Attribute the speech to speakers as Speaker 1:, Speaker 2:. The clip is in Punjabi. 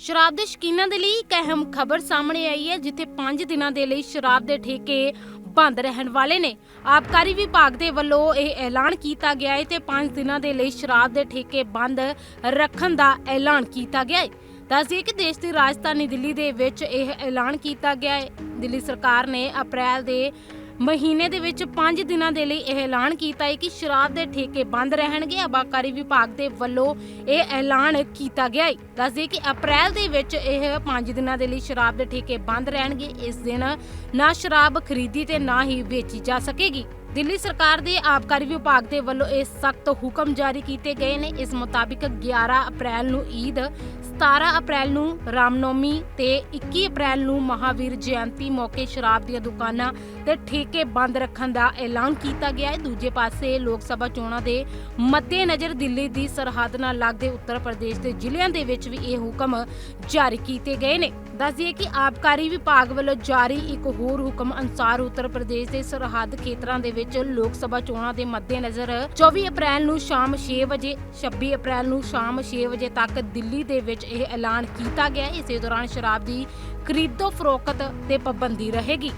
Speaker 1: ਸ਼ਰਾਬ ਦੇ ਸ਼ਕੀਨਾਂ ਦੇ ਲਈ ਇੱਕ ਅਹਿਮ ਖਬਰ ਸਾਹਮਣੇ ਆਈ ਹੈ, ਜਿੱਥੇ 5 ਦਿਨਾਂ ਦੇ ਲਈ ਸ਼ਰਾਬ ਦੇ ਠੇਕੇ ਬੰਦ ਰਹਿਣ ਵਾਲੇ ਨੇ। ਆਬਕਾਰੀ ਵਿਭਾਗ ਦੇ ਵੱਲੋਂ ਇਹ ਐਲਾਨ ਕੀਤਾ ਗਿਆ ਹੈ ਤੇ 5 ਦਿਨਾਂ ਦੇ ਲਈ ਸ਼ਰਾਬ ਦੇ ਠੇਕੇ ਬੰਦ ਰੱਖਣ ਦਾ ਐਲਾਨ ਕੀਤਾ ਗਿਆ ਹੈ। ਦੱਸਦੀਏ ਕਿ ਦੇਸ਼ ਦੀ ਰਾਜਧਾਨੀ ਦਿੱਲੀ ਦੇ ਵਿੱਚ ਇਹ ਐਲਾਨ ਕੀਤਾ ਗਿਆ ਹੈ। ਦਿੱਲੀ ਸਰਕਾਰ ਨੇ ਅਪ੍ਰੈਲ ਦੇ ਮਹੀਨੇ ਦੇ ਵਿੱਚ 5 ਦਿਨਾਂ ਦੇ ਲਈ ਇਹ ਐਲਾਨ ਕੀਤਾ ਹੈ ਕਿ ਸ਼ਰਾਬ ਦੇ ਠੇਕੇ ਬੰਦ ਰਹਿਣਗੇ। ਆਬਾਕਾਰੀ ਵਿਭਾਗ ਦੇ ਵੱਲੋਂ ਇਹ ਐਲਾਨ ਕੀਤਾ ਗਿਆ ਹੈ। ਦੱਸਦੇ ਕਿ ਅਪ੍ਰੈਲ ਦੇ ਵਿੱਚ ਇਹ 5 ਦਿਨਾਂ ਦੇ ਲਈ ਸ਼ਰਾਬ ਦੇ ਠੇਕੇ ਬੰਦ ਰਹਿਣਗੇ। ਇਸ ਦਿਨ ਨਾ ਸ਼ਰਾਬ ਖਰੀਦੀ ਤੇ ਨਾ ਹੀ ਵੇਚੀ ਜਾ ਸਕੇਗੀ। ਦਿੱਲੀ ਸਰਕਾਰ ਦੇ ਆਬਕਾਰੀ ਵਿਭਾਗ ਦੇ ਵੱਲੋਂ ਇਹ ਸਖਤ ਹੁਕਮ ਜਾਰੀ ਕੀਤੇ ਗਏ ਨੇ। ਇਸ ਮੁਤਾਬਿਕ 11 ਅਪ੍ਰੈਲ ਨੂੰ ਈਦ 17 ਅਪ੍ਰੈਲ ਨੂੰ ਰਾਮਨੌਮੀ ਤੇ 21 ਅਪ੍ਰੈਲ ਨੂੰ ਮਹਾਵੀਰ ਜਯੰਤੀ ਮੌਕੇ ਸ਼ਰਾਬ ਦੀਆਂ ਦੁਕਾਨਾਂ ਤੇ ਠੇਕੇ ਬੰਦ ਰੱਖਣ ਦਾ ਐਲਾਨ ਕੀਤਾ ਗਿਆ ਹੈ। ਦੂਜੇ ਪਾਸੇ ਲੋਕ ਸਭਾ ਚੋਣਾਂ ਦੇ ਮੱਦੇਨਜ਼ਰ ਦਿੱਲੀ ਦੀ ਸਰਹੱਦ ਨਾਲ ਲੱਗਦੇ ਉੱਤਰ ਪ੍ਰਦੇਸ਼ ਦੇ ਜ਼ਿਲ੍ਹਿਆਂ ਦੇ ਵਿੱਚ ਵੀ ਇਹ ਹੁਕਮ ਜਾਰੀ ਕੀਤੇ ਗਏ ਨੇ। ਦੱਸਦੀਏ ਕਿ ਆਬਕਾਰੀ ਵਿਭਾਗ ਵੱਲੋਂ ਜਾਰੀ ਇੱਕ ਹੋਰ ਹੁਕਮ ਅਨੁਸਾਰ ਉੱਤਰ ਪ੍ਰਦੇਸ਼ ਦੇ ਸਰਹੱਦ ਖੇਤਰਾਂ ਦੇ ਵਿੱਚ ਲੋਕ ਸਭਾ ਚੋਣਾਂ ਦੇ ਮੱਦੇਨਜ਼ਰ 24 ਅਪ੍ਰੈਲ ਨੂੰ ਸ਼ਾਮ 6 ਵਜੇ 26 ਅਪ੍ਰੈਲ ਨੂੰ ਸ਼ਾਮ 6 ਵਜੇ ਤੱਕ ਦਿੱਲੀ ਦੇ ਵਿੱਚ ਇਹ ਐਲਾਨ ਕੀਤਾ ਗਿਆ। ਇਸੇ ਦੌਰਾਨ ਸ਼ਰਾਬ ਦੀ ਖਰੀਦੋ ਫਰੋਖਤ ਤੇ ਪਾਬੰਦੀ ਰਹੇਗੀ।